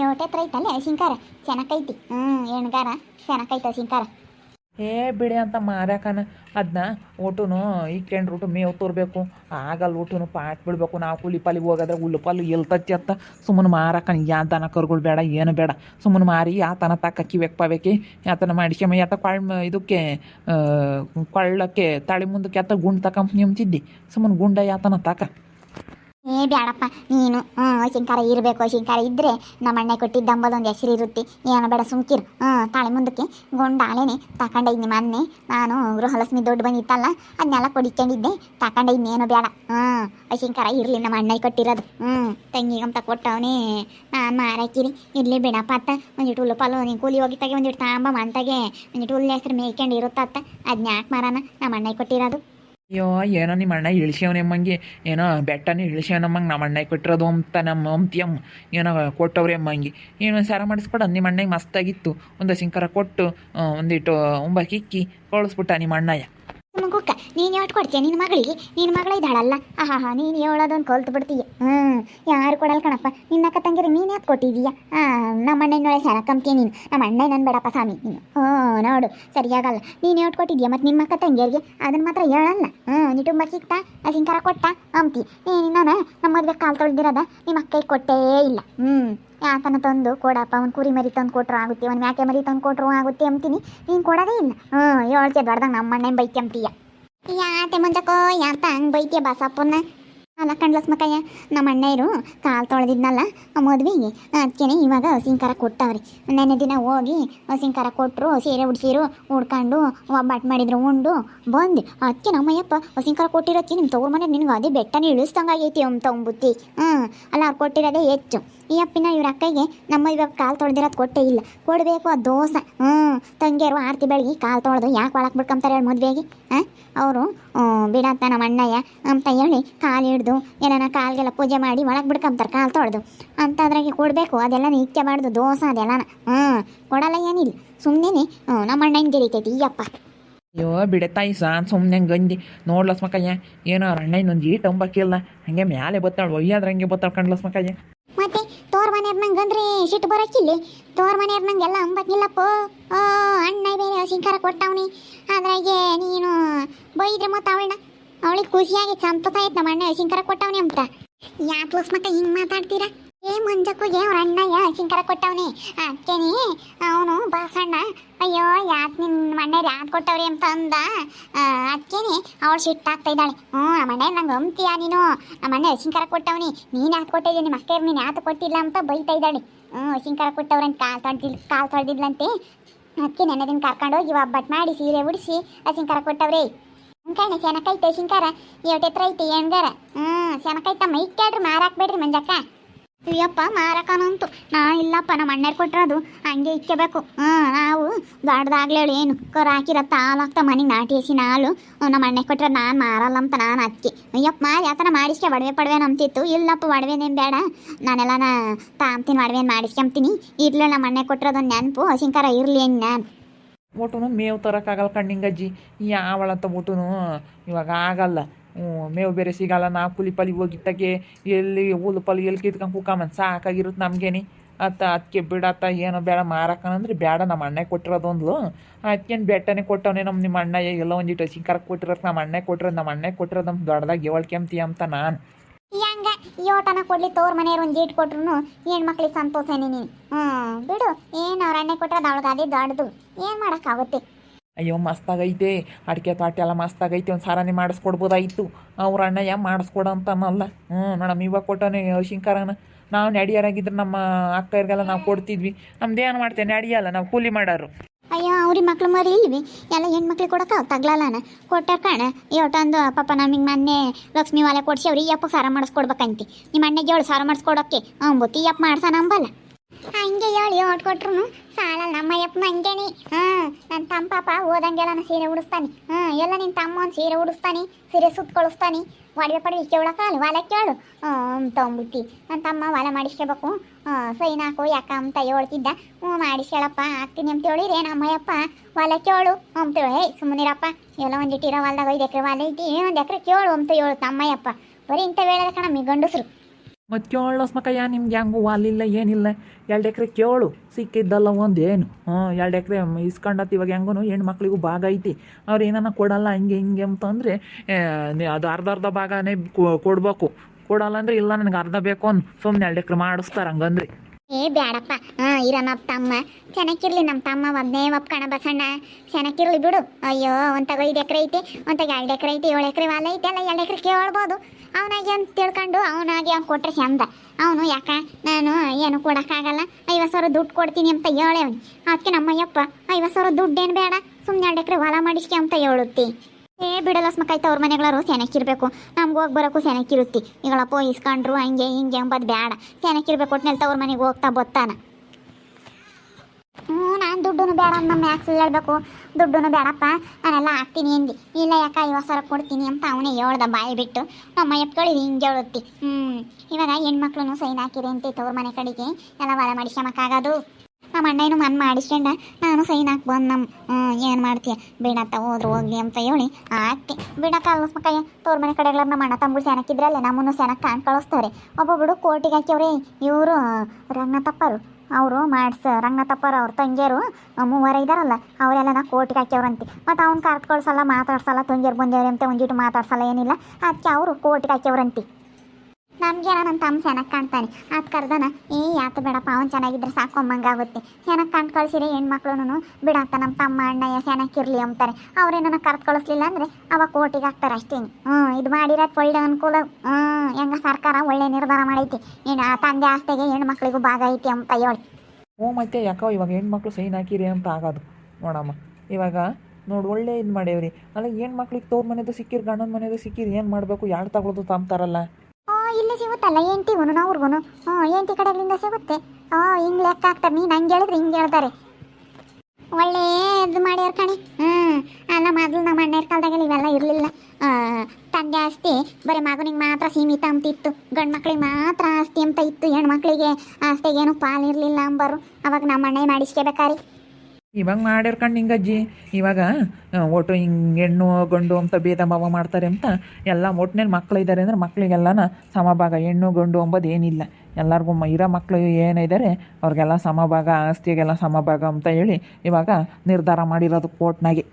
ಯೋಟೆ ಐತಲ್ಲ ಸಿಂಕಾರ ಚೆನ್ನಕೈತಿ ಹ್ಞೂ ಎಣ್ಗಾರ ಚೆನ್ನಾಗೈತ ಸಿಂಕಾರ ಏ ಬಿಡಿ ಅಂತ ಮಾರ್ಯಾಕನ. ಅದನ್ನ ಊಟನು ಇಕ್ಕೊಂಡ್ರು ಊಟ ಮೇವು ತೋರ್ಬೇಕು. ಆಗಲ್ಲ ಊಟನು ಪಾಟ್ ಬಿಡಬೇಕು. ನಾವು ಕುಲಿ ಪಾಲಿಗೆ ಹೋಗೋದ್ರೆ ಹುಲ್ಲು ಪಾಲು ಎಲ್ತತ್ತಿ ಅತ್ತ. ಸುಮ್ಮನೆ ಮಾರಕನ ಯಾ ದನ ಕರುಗಳು ಬೇಡ, ಏನು ಬೇಡ. ಸುಮ್ಮನೆ ಮಾರಿ ಯಾತನ ತಕ್ಕ ಕಿವೆಕ್ ಪಾವೇಕಿ ಯಾತನ ಮಾಡಿಸ್ಕೊಂಬ ಯಾತ ಕೊಳ್ಳ ಇದಕ್ಕೆ ಕೊಳ್ಳಕ್ಕೆ, ತಳಿ ಮುಂದಕ್ಕೆ ಯಾತ ಗುಂಡು ತಕೊಂಬ ನಿಮ್ತಿದ್ದಿ ಸುಮ್ಮನೆ ಗುಂಡ ಯಾತನ ತಕ. ಏ, ಬ್ಯಾಡಪ್ಪ, ನೀನು, ಹ್ಞೂ ಶಿಂಕಾರ ಇರಬೇಕು ಶಿಂಕಾರ ಇದ್ರೆ ನಮ್ಮ ಅಣ್ಣ ಕೊಟ್ಟಿದ್ದ ಅಂಬದೊಂದು ಹೆಸರು ಇರುತ್ತೆ ಏನು ಬೇಡ, ಸುಮ್ಕಿರು. ಹ್ಞೂ, ತಾಳೆ ಮುಂದಕ್ಕೆ ಗೊಂಡಾಳೆನೆ ತಗೊಂಡೈದ್ನಿ ಮೊನ್ನೆ. ನಾನು ಗೃಹಲಕ್ಷ್ಮಿ ದೊಡ್ಡ ಬಂದಿತ್ತಲ್ಲ ಅದನ್ನೆಲ್ಲ ಕೊಡಿಕೊಂಡಿದ್ದೆ ತಗೊಂಡೈದ್ನಿ ಏನು ಬೇಡ. ಹ್ಞೂ ಶಿಂಕಾರ ಇರಲಿ, ನಮ್ಮ ಅಣ್ಣ ಕೊಟ್ಟಿರೋದು. ಹ್ಞೂ ತಂಗಿಗಂತ ಕೊಟ್ಟವನೇ, ನಾನು ಮಾರಾಕಿರಿ. ಇರಲಿ ಬಿಡಪ್ಪ ಅತ್ತ ಒಂದಿಟ್ಟು ಹುಲ್ಲು ಪಾಲು, ನೀನು ಕೂಲಿ ಹೋಗಿತ್ತಾಗೆ ಒಂದಿಟ್ಟು ತಾಂಬ ಮಂತಾಗೆ ಒಂದಿಟ್ಟು ಹುಲ್ಲು ಹೆಸರು ಮೇಯ್ಕೊಂಡು ಇರುತ್ತತ್ತ ಅದನ್ನ ಯಾಕೆ ಮಾರಾನ, ನಮ್ಮ ಅಣ್ಣ ಕೊಟ್ಟಿರೋದು. ಅಯ್ಯೋ, ಏನೋ ನಿಮ್ಮ ಅಣ್ಣ ಇಳಿಸ್ಯವನೆಮ್ಮಂಗೆ ಏನೋ ಬೆಟ್ಟನೇ ಇಳಿಸ್ಯವನಮ್ಮಂಗೆ ನಮ್ಮ ಅಣ್ಣ ಕೊಟ್ಟಿರೋದು ಅಂತ ನಮ್ಮ ಅಂತ್ಯಮ್ ಏನೋ ಕೊಟ್ಟವ್ರೆ ಅಮ್ಮಂಗೆ. ಏನೋ ಸಾರ ಮಾಡಿಸ್ಕೊಡ ನಿಮ್ಮ ಅಣ್ಣಗೆ ಮಸ್ತಾಗಿತ್ತು. ಒಂದು ಸಿಂಕರ ಕೊಟ್ಟು ಒಂದಿಟ್ಟು ಒಂಬಕ್ಕೆ ಇಕ್ಕಿ, ಕಳಿಸ್ಬಿಟ್ಟ ನಿಮ್ಮ ಅಣ್ಣಯ್ಯ ಕುಕ್ಕ, ನೀನು ಯಾವತ್ತು ಕೊಡ್ತೀಯ? ನಿನ್ನ ಮಗಳಿಗೆ? ನಿನ್ನ ಮಗಳ ಇದ್ದಾಳಲ್ಲ? ಆಹಾ ಹಾ ನೀನು ಹೇಳೋದೊಂದು ಕಲ್ತು ಬಿಡ್ತೀಯ? ಹ್ಞೂ ಯಾರು ಕೊಡಲ್ಲ ಕಣಪ್ಪ. ನಿನ್ನ ಅಕ್ಕ ತಂಗಿರಿ ನೀನು ಯಾಕೆ ಕೊಟ್ಟಿದೀಯ? ಹಾಂ ನಮ್ಮ ಅಣ್ಣನೊಳಗೆ ಸೆಣಕಂತೀಯ ನೀನು? ನಮ್ಮ ಅಣ್ಣ ನನ್ನ ಬೇಡಪ್ಪ ಸ್ವಾಮಿ, ನೀನು. ಹ್ಞೂ ನೋಡು, ಸರಿಯಾಗಲ್ಲ. ನೀನು ಹೇಳ್ ಕೊಟ್ಟಿದ್ಯಾ ಮತ್ತು ನಿಮ್ಮ ಅಕ್ಕ ತಂಗಿಯರಿಗೆ? ಅದನ್ನು ಮಾತ್ರ ಹೇಳಲ್ಲ. ಹ್ಞೂ, ನೀ ತುಂಬ ಸಿಕ್ತಾ ಸಿಂಕಾರ ಕೊಟ್ಟ? ಅಂತಿ ನೀನು ನಮ್ಮ ಮದುವೆ ಕಾಲು ತೊಳೆದಿರೋದ? ನಿಮ್ಮ ಅಕ್ಕಗೆ ಕೊಟ್ಟೇ ಇಲ್ಲ. ಹ್ಞೂ. ಯಾಕನ ತಂದು ಕೊಡಪ್ಪ, ಅವ್ನು ಕುರಿ ಮರಿ ತಂದು ಕೊಟ್ಟರು ಆಗುತ್ತೆ, ಅವ್ನು ಮ್ಯಾಕೆ ಮರಿ ತಂದು ಕೊಟ್ಟರು ಆಗುತ್ತೆ ಅಂತೀನಿ. ನೀನು ಕೊಡೋದೇ ಇಲ್ಲ. ಹ್ಞೂ ಹೇಳ್ತೀಯ ದೊಡ್ಡದಾಗ ನಮ್ಮ ಅಣ್ಣನ ಬೈತಿ ಅಂತೀಯ ಯಾತೆ ಮುಂಜಕೋ ಯಾತ ಹಂಗೆ ಬೈತಿಯ ಬಸಪ್ಪನ ಅಲ್ಲ ಕಂಡ್ಲಸ್ ಮಕ್ಕಯ್ಯ ನಮ್ಮ ಅಣ್ಣಯ್ಯರು ಕಾಲು ತೊಳೆದಿದ್ನಲ್ಲ ಮದುವೆಗೆ. ಅದಕ್ಕೇನೆ ಇವಾಗ ಹಸಿಂಕಾರ ಕೊಟ್ಟವ್ರಿ. ನೆನ್ನೆ ದಿನ ಹೋಗಿ ಹಸಿಂಕಾರ ಕೊಟ್ಟರು ಸೀರೆ ಉಡ್ಸಿರು, ಉಡ್ಕೊಂಡು ಒಬ್ಬಟ್ಟು ಮಾಡಿದ್ರು, ಉಂಡು, ಬಂದು. ಅದಕ್ಕೆ ನಮ್ಮಯ್ಯಪ್ಪ ಹಸಿಂಕಾರ ಕೊಟ್ಟಿರೋದಕ್ಕೆ ನಿಮ್ಮ ತವ್ರ ಮನೆ ನಿನ್ಗೆ ಅದೇ ಬೆಟ್ಟನೇ ಇಳಿಸ್ದಂಗಾಗೈತಿ ಅವ್ನು ತೊಗೊಂಬುತ್ತಿ ಹ್ಞೂ ಅಲ್ಲ ಅವ್ರು ಕೊಟ್ಟಿರೋದೇ ಹೆಚ್ಚು. ಈ ಅಪ್ಪಿನ, ಇವ್ರ ಅಕ್ಕಗೆ ನಮ್ಮ ಇವಾಗ ಕಾಲು ತೊಳೆದಿರೋದು ಕೊಟ್ಟೇ ಇಲ್ಲ. ಕೊಡಬೇಕು ಆ ದೋಸೆ ಹ್ಞೂ ತಂಗಿಯರು ಆರತಿ ಬೆಳಗ್ಗೆ ಕಾಲು ತೊಳೆದು ಯಾಕೆ ಒಳಗೆ ಬಿಡ್ಕೊಂತಾರೆ ಹೇಳಿ ಮದುವೆಗೆ? ಹಾಂ? ಅವರು ಬಿಡತ್ತ ನಮ್ಮ ಅಣ್ಣಯ್ಯ ಅಂತ ಹೇಳಿ ಕಾಲು ಹಿಡ್ದು ಏನಾರ ಕಾಲ್ಗೆಲ್ಲ ಪೂಜೆ ಮಾಡಿ ಒಳಗೆ ಬಿಡ್ಕೊಂಬ್ತಾರೆ ಕಾಲು ತೊಳೆದು. ಅಂತ ಅದ್ರಾಗೆ ಕೊಡಬೇಕು ಅದೆಲ್ಲ ನಿತ್ಯ ಮಾಡ್ದು ದೋಸ ಅದೆಲ್ಲನ ಹ್ಞೂ ಕೊಡಲ್ಲ ಏನಿಲ್ಲ. ಸುಮ್ಮನೆ ನಮ್ಮ ಅಣ್ಣನ ಗೆರಿತೈತಿ ಈ ಅಪ್ಪ ಅಯ್ಯೋ ಬಿಡೆ ತಾಯಿ ಸಾನ್ ಸುಮ್ಮನೆ ಗಂಜಿ ನೋಡ್ಲಸ್ ಮಕ್ಕಯ್ಯ ಏನೋ ಅವ್ರ ಅಣ್ಣ ಇನ್ನೊಂದು ಈಟ್ ಅಂಬಕ್ಕಿಲ್ಲ ಹಂಗೆ ಮ್ಯಾಲೆ ಬತ್ತಾಳು ಒಯ್ಯಾದ್ರಂಗೆ ಬತ್ತಾಳು ಮಕ್ಕಯ್ಯ ಮತ್ತೆ ತೋರ್ ಮನೆಯವ್ರ ನಂಗೆ ಅಂದ್ರೆ ಸಿಟ್ಟು ಬರೋಕ್ಕಿಲ್ಲ ತೋರ್ ಮನೆಯವ್ರ ನಂಗೆಲ್ಲ ಅಂಬಕ್ಕಿಲ್ಲಪ್ಪ ಓ, ಅಣ್ಣ ಬೇರೆ ಶಿಂಕಾರ ಕೊಟ್ಟವನಿ. ಅದ್ರಾಗೆ ನೀನು ಬೈದ್ರೆ ಮತ್ತೆ ಅವಳನ್ನ. ಅವಳಿಗೆ ಖುಷಿಯಾಗಿ ಸಂತೋಷ ಆಯ್ತು ನಮ್ಮ ಅಣ್ಣ ಶಿಂಕಾರ ಕೊಟ್ಟವನಿ ಅಂತ. ಯಾಕೆ ಮಕ್ಕ ಹಿಂಗೆ ಮಾತಾಡ್ತೀರಾ? ಏ ಮಂಜಕ್ಕೂಗೆ ಅವ್ರ ಅಣ್ಣಯ್ಯ ಸಿಂಕರ ಕೊಟ್ಟವನಿ. ಅಕ್ಕೇನಿ ಅವನು ಬಾಸಣ್ಣ ಅಯ್ಯೋ, ಯಾಕೆ ನಿನ್ನ ಮಣ್ಣೇರಿ ಯಾಕೆ ಕೊಟ್ಟವ್ರಿ ಅಂತ ಅಂದ. ಅಕ್ಕೇನಿ ಅವಳು ಸಿಟ್ಟಾಗ್ತಾ ಇದ್ದಾಳೆ. ಹ್ಞೂ ನಮ್ಮ ಮಣ್ಣೆ ನಂಗೆ ಅಂತೀಯ ನೀನು? ನಮ್ಮ ಮಣ್ಣೆ ಸಿಂಕರ ಕೊಟ್ಟವನಿ. ನೀನು ಯಾಕೆ ಕೊಟ್ಟಿದ್ದೆ? ನಿಮ್ಮ ಅಕ್ಕ ನೀನು ಯಾಕೆ ಕೊಟ್ಟಿಲ್ಲ ಅಂತ ಬೈತಾ ಇದ್ದಾಳೆ. ಹ್ಞೂ ಸಿಂಕರ ಕೊಟ್ಟವ್ರಂತ ಕಾಲು ತೊಳ್ದಿಲ್ ಕಾಲು ತೊಡ್ದಿದ್ಲಂತೆ. ಅದಕ್ಕೆ ನೆನ್ನೆ ದಿನ ಕರ್ಕೊಂಡೋಗಿ ಒಬ್ಬಟ್ಟು ಮಾಡಿ ಸೀರೆ ಉಡಿಸಿ ಶಿಂಕಾರ ಕೊಟ್ಟವ್ರೆ. ಅಂಕಣ್ಣ ಶನಕೈತೆ ಶಿಂಕಾರ ಏಟ್ ಎತ್ರ ಐತೆ ಎಣ್ಗಾರ ಹ್ಞೂ ಶನಕೈತಮ್ಮ ಕೇಳ್ರಿ ಮಾರಾಕ್ಬೇಡ್ರಿ ಮಂಜಕ್ಕ ಅಯ್ಯಪ್ಪ, ಮಾರಕನಂತು. ನಾ ಇಲ್ಲಪ್ಪ ನಮ್ಮ ಅಣ್ಣರು ಕೊಟ್ಟಿರೋದು. ಹಂಗೆ ಇಕ್ಕಬೇಕು. ಹಾಂ, ನಾವು ದೊಡ್ಡದಾಗ್ಲೇಳು ಏನು ಕರ ಹಾಕಿರತ್ತ ಹಾಲು ಹಾಕ್ತಾ ಮನೆಗೆ ನಾಟಿ ನಾಳು ನಮ್ಮ ಅಣ್ಣಗೆ ಕೊಟ್ಟಿರೋದು ನಾನು ಮಾರಲ್ಲ ಅಂತ ನಾನು ಅದಕ್ಕೆ ಅಯ್ಯಪ್ಪ ಯಾತನ ಮಾಡಿಸ್ಕೆ ಒಡವೆ ಪಡವೆ ಅಂತಿತ್ತು. ಇಲ್ಲಪ್ಪ, ಒಡವೆನೇನು ಬೇಡ. ನಾನೆಲ್ಲ ನಾ ತಾಂಬ್ತೀನಿ, ಒಡವೆನ ಮಾಡಿಸ್ಕೊಂತೀನಿ ಇರ್ಲಿ ನಮ್ಮ ಅಣ್ಣಗೆ ಕೊಟ್ಟಿರೋದೊಂದು ನೆನಪು. ಹಸಿಂಕರ ಇರಲಿ ಏನು ನಾನು. ಊಟನು ಮೇವು ತರೋಕ್ಕಾಗಲ್ಲ ಕಣ್ಣಿಂಗಜ್ಜಿ ಯಾವಳಂತ ಊಟನು ಇವಾಗ ಆಗಲ್ಲ. ಮೇವು ಬೇರೆ ಸಿಗಲ್ಲ, ನಾ ಕೂಲಿ ಪಾಲಿಗೆ ಹೋಗಿತ್ತಾಗೆ ಎಲ್ಲಿ ಹುಲ್ಲು ಪಲಿ ಎಲ್ಲಿ ಕಿತ್ಕೊಂಡು ಕುಕ್ಕಮ್ಮನ್ ಸಾಕಾಗಿರುತ್ತೆ ನಮಗೇನಿ. ಅತ್ತ ಅದಕ್ಕೆ ಬಿಡತ್ತ ಏನೋ ಬೇಡ ಮಾರಕ್ಕನಂದ್ರೆ ಬೇಡ, ನಮ್ಮ ಅಣ್ಣ ಕೊಟ್ಟಿರೋದೊಂದು ಅದಕ್ಕೇನು ಬೆಟ್ಟನೇ ಕೊಟ್ಟವನೇ ನಮ್ಮ ನಿಮ್ಮ ಅಣ್ಣ ಎಲ್ಲ ಒಂದಿಟ್ಟು ಸಿಂಕಾರ ಕೊಟ್ಟಿರೋದು ನಮ್ಮ ಅಣ್ಣ ಕೊಟ್ಟಿರೋದು, ನಮ್ಮ ಅಣ್ಣ ಕೊಟ್ಟಿರೋದು ನಮ್ಮ ದೊಡ್ಡದಾಗಿ ಏಳ್ಕೆಂತಿ ಅಂತ ನಾನು. ಹೆಂಗ? ಯೋಟನ ಕೊಡ್ಲಿ ತೋರ್ ಮನೆಯವ್ರು ಒಂದು ಜೀಟ್ ಕೊಟ್ರು ಹೆಣ್ಮಕ್ಳಿಗೆ ಸಂತೋಷನೇ ನೀನು. ಹ್ಞೂ ಬಿಡು. ಏನು ಅವ್ರ ಅಣ್ಣೆ ಕೊಟ್ಟರೆ ಅವಳಿಗೆ ಅದೇ ದೊಡ್ಡದು. ಏನು ಮಾಡೋಕ್ಕಾಗುತ್ತೆ? ಅಯ್ಯೋ ಮಸ್ತಾಗೈತೆ ಅಡಿಕೆ ತಾಟಿ ಎಲ್ಲ ಮಸ್ತಾಗೈತೆ ಒಂದು ಸಾರನೇ ಮಾಡಿಸ್ಕೊಡ್ಬೋದಾಯ್ತು. ಅವ್ರ ಅಣ್ಣಯ್ಯ ಮಾಡಿಸ್ಕೊಡ ಅಂತನಲ್ಲ. ಹ್ಞೂ ನೋಡಮ್ಮ ಇವಾಗ ಕೊಟ್ಟವನೇ ಶಿಂಕಾರನ. ನಾವು ನಡಿಯಾರಾಗಿದ್ರೆ ನಮ್ಮ ಅಕ್ಕರಿಗೆಲ್ಲ ನಾವು ಕೊಡ್ತಿದ್ವಿ. ನಮ್ದೇನು ಮಾಡ್ತೇವೆ ನಡಿಯಲ್ಲ, ನಾವು ಕೂಲಿ ಮಾಡೋರು. ಅಯ್ಯೋ ಅವ್ರಿಗೆ ಮಕ್ಳು ಮರಿ ಇಲ್ವಿ ಎಲ್ಲ ಹೆಣ್ಮಕ್ಳು ಕೊಡಕ ತಗ್ಲಲ್ಲನ? ಕೊಟ್ಟಾರ ಕಣ? ಯೋಟಂದು ಪಾಪ ನಮಗೆ ಮೊನ್ನೆ ಲಕ್ಷ್ಮೀ ವಾಲೆ ಕೊಡಿಸಿ ಅವ್ರಿಗೆ ಯಪ್ಪ ಸಾರ ಮಾಡಿಸ್ಕೊಡ್ಬೇಕಂತಿ. ನಿಮ್ಮ ಅಣ್ಣಗೆ ಅವಳು ಸಾರ ಮಾಡಿಸ್ಕೊಡೋಕ್ಕೆ. ಅಂಬುತ್ತಿ ಯಪ್ಪ ಮಾಡ್ಸ ಅಂಬಲ್ಲ. ಹಂಗೆ ಹೇಳಿ ಓಟ್ ಕೊಟ್ರು ಸಾಲ ನಮ್ಮ ಯಪ್ಪನ ಹಂಗೇನಿ. ಹಾಂ ನನ್ನ ತಮ್ಮ ಪಾಪ ಓದಂಗೆಲ್ಲ ನಾನು ಸೀರೆ ಉಡಿಸ್ತಾನೆ. ಹ್ಞೂ, ಎಲ್ಲ ನಿನ್ನ ತಮ್ಮ ಒಂದು ಸೀರೆ ಉಡಿಸ್ತಾನೆ, ಸೀರೆ ಸುತ್ತಕೊಳಿಸ್ತಾನೆ ಒಡವೆ ಪಡವೆ ಕೇಳಕ್ಕಲ್ಲ ಹೊಲ ಕೇಳು ಹ್ಞೂ ತೊಗೊಂಬಿಟ್ಟಿ ನನ್ನ ತಮ್ಮ ಹೊಲ ಮಾಡಿಸ್ಕೋಬೇಕು. ಸೈನ್ ಹಾಕು ಯಾಕ ಅಂತ ಹೇಳ್ತಿದ್ದ. ಹ್ಞೂ, ಮಾಡಿಸ್ಕೊಳಪ್ಪ, ಹಾಕ್ತೀನಿ ಅಂತ ಹೇಳಿರಿ ನಮ್ಮಯ್ಯಪ್ಪ ಹೊಲ ಕೇಳು ಅಂತೇಳಿ ಹೇ ಸುಮ್ಮನಿರಪ್ಪ ಎಲ್ಲ ಒಂದು ಇಟ್ಟಿರೋ ಹೊಲ್ದಾಗ ಐದು ಎಕರೆ ಹೊಲ ಐತಿ ಒಂದು ಎಕರೆ ಕೇಳು ಅಂತ ಹೇಳು ತಮ್ಮಯ್ಯಪ್ಪ ಬರೀ ಇಂಥ ವೇಳೆ ಕಣ ಮಿ ಗಂಡಸ್ರು ಮತ್ತು ಕೇಳಸ್ಮಕಯ್ಯ ನಿಮ್ಗೆ ಹೆಂಗು ಅಲ್ಲಿಲ್ಲ ಏನಿಲ್ಲ. ಎರಡು ಎಕರೆ ಕೇಳು, ಸಿಕ್ಕಿದ್ದಲ್ಲ ಒಂದೇನು. ಹ್ಞೂ, ಎರಡು ಎಕರೆ ಇಸ್ಕೊಂಡತ್ ಇವಾಗ ಹೆಂಗೂ ಹೆಣ್ಮಕ್ಳಿಗೂ ಭಾಗ ಐತಿ. ಅವ್ರು ಏನನ್ನ ಕೊಡಲ್ಲ, ಹಂಗೆ ಹಿಂಗೆ ಅಂತಂದರೆ ಅದು ಅರ್ಧ ಅರ್ಧ ಭಾಗನೇ ಕೊಡ್ಬೇಕು. ಕೊಡಲ್ಲ ಅಂದರೆ ಇಲ್ಲ, ನನಗೆ ಅರ್ಧ ಬೇಕು ಅನ್ ಸುಮ್ಮನೆ ಎರಡು ಎಕರೆ ಮಾಡಿಸ್ತಾರೆ ಹಂಗಂದ್ರೆ. ಏ, ಬ್ಯಾಡಪ್ಪ. ಹಾ ಇರ ತಮ್ಮ ಚೆನ್ನಾಗಿರ್ಲಿ ನಮ್ಮ ತಮ್ಮ ಒಬ್ಬನೇ ಒಪ್ಕಣ ಬಸಣ್ಣ. ಚೆನ್ನಾಗಿರ್ಲಿ ಬಿಡು. ಅಯ್ಯೋ ಒಂತಾಗ ಐದು ಎಕರೆ ಐತಿ ಒಂತಾಗ ಎರಡು ಎಕರೆ ಐತಿ, ಏಳು ಎಕರೆ ವಾಲ ಐತಿ ಅಲ್ಲ ಎರಡು ಎಕರೆ ಕೇಳ್ಬೋದು ಅವನಾಗೆ ಅಂತ ತಿಳ್ಕೊಂಡು, ಅವನಾಗೆ ಅವ್ನು ಕೊಟ್ರೆ ಚಂದ. ಅವನು ಯಾಕ? ನಾನು ಏನು ಕೊಡೋಕ್ಕಾಗಲ್ಲ. ಐವತ್ತು ಸಾವಿರ ದುಡ್ಡು ಕೊಡ್ತೀನಿ ಅಂತ ಹೇಳೇವ್ನಿ ಅದಕ್ಕೆ ನಮ್ಮಯ್ಯಪ್ಪ, ಐವತ್ತು ಸಾವಿರ ದುಡ್ಡೇನು ಬೇಡ. ಸುಮ್ಮನೆ ಎರಡು ಎಕರೆ ಹೊಲ ಮಾಡಿಸ್ಕೆ ಅಂತ ಹೇಳುತ್ತಿ. ಏ, ಬಿಡಲ್ಲ ಸ್ಮಕಾಯ್ತು, ಅವ್ರ ಮನೆಗಳರು ಸೆನಕ್ಕಿರ್ಬೇಕು ನಮ್ಗೆ ಹೋಗಿ ಬರೋಕ್ಕೂ ಸೆನಕ್ಕಿರುತ್ತಿ ಈಗಳಪ್ಪ ಇಸ್ಕೊಂಡ್ರು, ಹಂಗೆ ಹಿಂಗೆ ಎಂಬದು ಬೇಡ ಸೆನಕ್ಕಿರ್ಬೇಕು ಒಟ್ನಲ್ಲಿ ತವ್ರ ಮನೆಗೆ ಹೋಗ್ತಾ ಬತ್ತಾನ. ಹ್ಞೂ, ನಾನು ದುಡ್ಡು ಬೇಡ ನಮ್ಮ ಮ್ಯಾಕ್ಸಿಗೆ ಹೇಳಬೇಕು. ದುಡ್ಡು ಬೇಡಪ್ಪ ನಾನೆಲ್ಲ ಹಾಕ್ತೀನಿ ಅಂದು. ಇಲ್ಲ ಯಾಕ ಐವತ್ತು ಸಾವಿರ ಕೊಡ್ತೀನಿ ಅಂತ ಅವನೇ ಹೇಳ್ದ ಬಾಯಿ ಬಿಟ್ಟು. ನಮ್ಮ ಎಪ್ಕೊಳ್ಳಿ ಹಿಂಗೆ ಹೇಳುತ್ತಿ. ಹ್ಞೂ, ಇವಾಗ ಹೆಣ್ಮಕ್ಳು ಸೈನ್ ಹಾಕಿರಿ ಅಂತ ತವ್ರ ಮನೆ ಕಡೆಗೆ. ಎಲ್ಲ ಹೊಲ ಮಾಡಿಸ್ಕೊಂಬಕ್ಕಾಗೋದು ನಮ್ಮ ಮನ್ ಮಾಡಿಸ್ಕೊಂಡ, ನಾನು ಸೈನ್ ಹಾಕಿ ಬಂದು ನಮ್ಮ ಏನ್ ಮಾಡ್ತೀಯ? ಬಿಡತ್ತ ಹೋದ್ರು, ಹೋಗ್ಲಿ ಅಂತ ಹೇಳಿ ಹಾಕ್ತಿ ಬಿಡಕ್ಕ ಅಲ್ಸ್ಮಕ್ಕಯ್ಯ ತೋರ್ ಮನೆ ಕಡೆಗಳ ನಮ್ಮ ಅಣ್ಣ ತಮ್ಮಗಳು ಸೆನಕ್ಕಿದ್ರಲ್ಲ ನಮ್ಮನ್ನು ಸೆನಕ್ ಕಾಣ್ ಕಳಿಸ್ತಾರೆ. ಒಬ್ಬೊಬ್ಬರು ಕೋಟಿಗೆ ಹಾಕ್ಯವ್ರೆ, ಇವರು ರಂಗನತ್ತಪ್ಪರು ಅವರು ಮಾಡ್ಸ, ರಂಗತಪ್ಪರು ಅವ್ರ ತಂಗಿಯರು ಮೂವರ ಇದಾರಲ್ಲ, ಅವರೆಲ್ಲ ನಾ ಕೋಟಿಗೆ ಹಾಕ್ಯವ್ರಂತೆ ಮತ್ತು ಅವ್ನು ಕರ್ತ್ಕೊಳ್ಸಲ್ಲ ಮಾತಾಡ್ಸಲ್ಲ, ತಂಗಿಯರು ಬಂದೇವ್ರಿ ಅಂತ ಒಂದಿಟ್ಟು ಮಾತಾಡ್ಸಲ್ಲ ಏನಿಲ್ಲ. ಅದಕ್ಕೆ ಅವರು ಕೋರ್ಟಿಗೆ ಹಾಕ್ಯವ್ರಂತೆ ನಮ್ಗೇನ ನನ್ನ ತಮ್ಮ ಚೆನ್ನಾಗಿ ಕಾಣ್ತಾನೆ. ಅದು ಕರ್ದನ, ಏ ಯಾತು ಬೇಡಪ್ಪ, ಅವ್ನು ಚೆನ್ನಾಗಿದ್ರೆ ಸಾಕೊಂಬಂಗಾಗುತ್ತೆ ಚೆನ್ನಾಗಿ ಕಂಡು ಕಳ್ಸಿರಿ ಹೆಣ್ಮಕ್ಳು ಬಿಡಂತ ನಮ್ಮ ತಮ್ಮ ಅಣ್ಣಯ್ಯ ಚೆನ್ನಾಗಿರ್ಲಿ ಅಂತಾರೆ. ಅವ್ರೇನ ಕರ್ದು ಕಳಿಸ್ಲಿಲ್ಲ ಅಂದರೆ ಅವಾಗ ಕೋಟಿಗೆ ಹಾಕ್ತಾರೆ ಅಷ್ಟೇ. ಹ್ಞೂ, ಇದು ಮಾಡಿರೋದು ಒಳ್ಳೆ ಅನುಕೂಲ, ಹ್ಞೂ, ಹೆಂಗ ಸರ್ಕಾರ ಒಳ್ಳೆ ನಿರ್ಧಾರ ಮಾಡೈತಿ. ಏನು ತಂದೆ ಆಸ್ತಿಗೆ ಹೆಣ್ಮಕ್ಳಿಗೂ ಭಾಗ ಐತಿ ಅಂತ ಹೇಳಿ. ಹ್ಞೂ, ಮತ್ತೆ ಯಾಕೋ ಇವಾಗ ಹೆಣ್ಮಕ್ಳು ಸೈನ್ ಹಾಕಿರಿ ಅಂತ ಆಗೋದು. ನೋಡಮ್ಮ, ಇವಾಗ ನೋಡಿ ಒಳ್ಳೆ ಇದು ಮಾಡೇವ್ರಿ ಅಲ್ಲ, ಹೆಣ್ಮಕ್ಳಿಗೆ ತೋರ್ ಮನೆದು ಸಿಕ್ಕಿರಿ, ಗಂಡನ ಮನೆದು ಸಿಕ್ಕಿರಿ, ಏನು ಮಾಡಬೇಕು, ಯಾರು ತಗೊಳ್ಳೋದು ತಾಂತಾರಲ್ಲ ಓ ಎಂಟಿ ಎಂಟಿಗೂ ಅವ್ರಿಗೂ ಹ್ಞೂ ಎಂಟಿ ಕಡೆಗಳಿಂದ ಸಿಗುತ್ತೆ. ಓ ಹಿಂಗೆ ಲೆಕ್ಕ ಹಾಕ್ತಾರೆ ನೀನು ಹಂಗೆ ಹೇಳಿದ್ರೆ ಹಿಂಗೆ ಹೇಳ್ತಾರೆ. ಒಳ್ಳೇದು ಮಾಡ್ಯಾರ ಕಣಿ. ಹ್ಞೂ ಅಲ್ಲ ಮೊದಲು ನಮ್ಮ ಅಣ್ಣರ ಕಾಲದಾಗ ಇವೆಲ್ಲ ಇರಲಿಲ್ಲ. ತಂದೆ ಆಸ್ತಿ, ಬರೀ ಮಗನಿಗೆ ಮಾತ್ರ ಸೀಮಿತ ಅಂತ ಇತ್ತು. ಗಂಡು ಮಕ್ಳಿಗೆ ಮಾತ್ರ ಆಸ್ತಿ ಅಂತ ಇತ್ತು. ಹೆಣ್ಮಕ್ಳಿಗೆ ಆಸ್ತಿಗೆ ಏನು ಪಾಲಿರಲಿಲ್ಲ ಅಂಬರು. ಅವಾಗ ನಮ್ಮ ಅಣ್ಣ ಮಾಡಿಸ್ಕೋಬೇಕಾರಿ. ಇವಾಗ ಮಾಡಿರ್ಕಂಡು ಹಿಂಗಜ್ಜಿ. ಇವಾಗ ಒಟ್ಟು ಹಿಂಗೆ ಹೆಣ್ಣು, ಗಂಡು ಅಂತ ಭೇದ ಭಾವ ಮಾಡ್ತಾರೆ ಅಂತ ಎಲ್ಲ ಒಟ್ಟಿನಲ್ಲಿ ಮಕ್ಳು ಇದ್ದಾರೆ ಅಂದ್ರೆ ಮಕ್ಕಳಿಗೆಲ್ಲನ ಸಮಭಾಗ. ಹೆಣ್ಣು, ಗಂಡು ಅಂಬೋದು ಏನಿಲ್ಲ. ಎಲ್ಲರಿಗೂ ಇರೋ ಮಕ್ಕಳು ಏನಿದ್ದಾರೆ ಅವ್ರಿಗೆಲ್ಲ ಸಮಭಾಗ, ಆಸ್ತಿಗೆಲ್ಲ ಸಮಭಾಗ ಅಂತ ಹೇಳಿ ಇವಾಗ ನಿರ್ಧಾರ ಮಾಡಿರೋದು ಕೋರ್ಟ್ನಾಗೆ.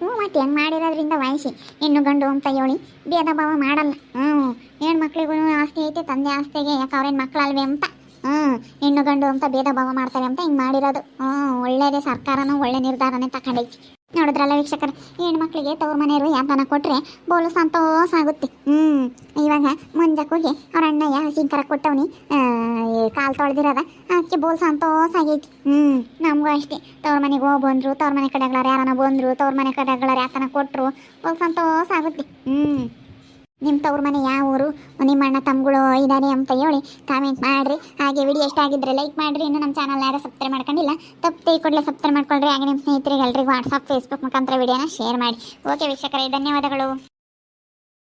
ಹ್ಞೂ, ಮತ್ತೆ ಹೆಂಗೆ ಮಾಡಿರೋದ್ರಿಂದ ವಯಸ್ಸಿ ಹೆಣ್ಣು, ಗಂಡು ಅಂತ ಹೇಳಿ ಭೇದ ಭಾವ ಮಾಡಲ್ಲ. ಹ್ಞೂ, ಹೆಣ್ಮಕ್ಳಿಗೂ ಆಸ್ತಿ ಐತೆ, ತಂದೆ ಆಸ್ತಿಗೆ ಯಾಕೆ ಅವ್ರೇನು ಮಕ್ಕಳಲ್ವೇ ಅಂತ. ಹ್ಞೂ ಹೆಣ್ಣು ಗಂಡು ಅಂತ ಭೇದ ಭಾವ ಮಾಡ್ತಾರೆ ಅಂತ ಹಿಂಗೆ ಮಾಡಿರೋದು. ಹ್ಮ್, ಒಳ್ಳೇದೆ ಸರ್ಕಾರನೂ ಒಳ್ಳೆ ನಿರ್ಧಾರನೇ ತಕೊಂಡೈತಿ ನೋಡಿದ್ರಲ್ಲ ವೀಕ್ಷಕರೇ, ಹೆಣ್ಮಕ್ಳಿಗೆ ತವ್ರ ಮನೆಯವರು ಯಾತನ ಕೊಟ್ರೆ ಬೋಲು ಸಂತೋಷ ಆಗುತ್ತೆ ಹ್ಮ್, ಇವಾಗ ಮುಂಜಕ್ಕೆ ಹೋಗಿ ಅವ್ರ ಅಣ್ಣಯ್ಯ ಹಸಿಂಕರ ಕೊಟ್ಟವನಿ ಕಾಲು ತೊಳೆದಿರೋದ ಅದಕ್ಕೆ ಬೋಲ್ ಸಂತೋಷ ಆಗೈತಿ. ಹ್ಮ್, ನಮಗೂ ಅಷ್ಟೇ. ತವ್ರ ಮನೆಗೆ ಹೋಗಿ ಬಂದ್ರು, ತವ್ರ ಮನೆ ಕಡೆಗಳ ಯಾರನ ಬಂದ್ರು, ತವ್ರ ಮನೆ ಕಡೆಗಳ ಯಾತನ ಕೊಟ್ರು ಬೋಲ್ ಸಂತೋಷ ಆಗುತ್ತೆ. ಹ್ಞೂ ನಿಮ್ಮ ತವ್ರ ಮನೆ ಯಾವ ಊರು? ನಿಮ್ಮ ಅಣ್ಣ ತಮ್ಮಗಳು ಇದ್ದಾರೆ ಅಂತ ಹೇಳಿ ಕಾಮೆಂಟ್ ಮಾಡಿರಿ. ಹಾಗೆ ವಿಡಿಯೋ ಇಷ್ಟ ಆಗಿದ್ರೆ ಲೈಕ್ ಮಾಡಿರಿ. ಇನ್ನು ನಮ್ಮ ಚಾನಲ್ ಯಾರು ಸಬ್ಸ್ಕ್ರೈಬ್ ಮಾಡ್ಕೊಂಡಿಲ್ಲ ತಪ್ಪದೆ ಕೂಡಲೇ ಸಬ್ಸ್ಕ್ರೈಬ್ ಮಾಡ್ಕೊಳ್ರಿ. ಹಾಗೆ ನಿಮ್ಮ ಸ್ನೇಹಿತರಿಗೆ ಎಲ್ಲರಿಗೂ ವಾಟ್ಸಪ್ ಫೇಸ್ಬುಕ್ ಮುಖಾಂತರ ವಿಡಿಯೋನ ಶೇರ್ ಮಾಡಿ. ಓಕೆ ವೀಕ್ಷಕರೇ, ಧನ್ಯವಾದಗಳು.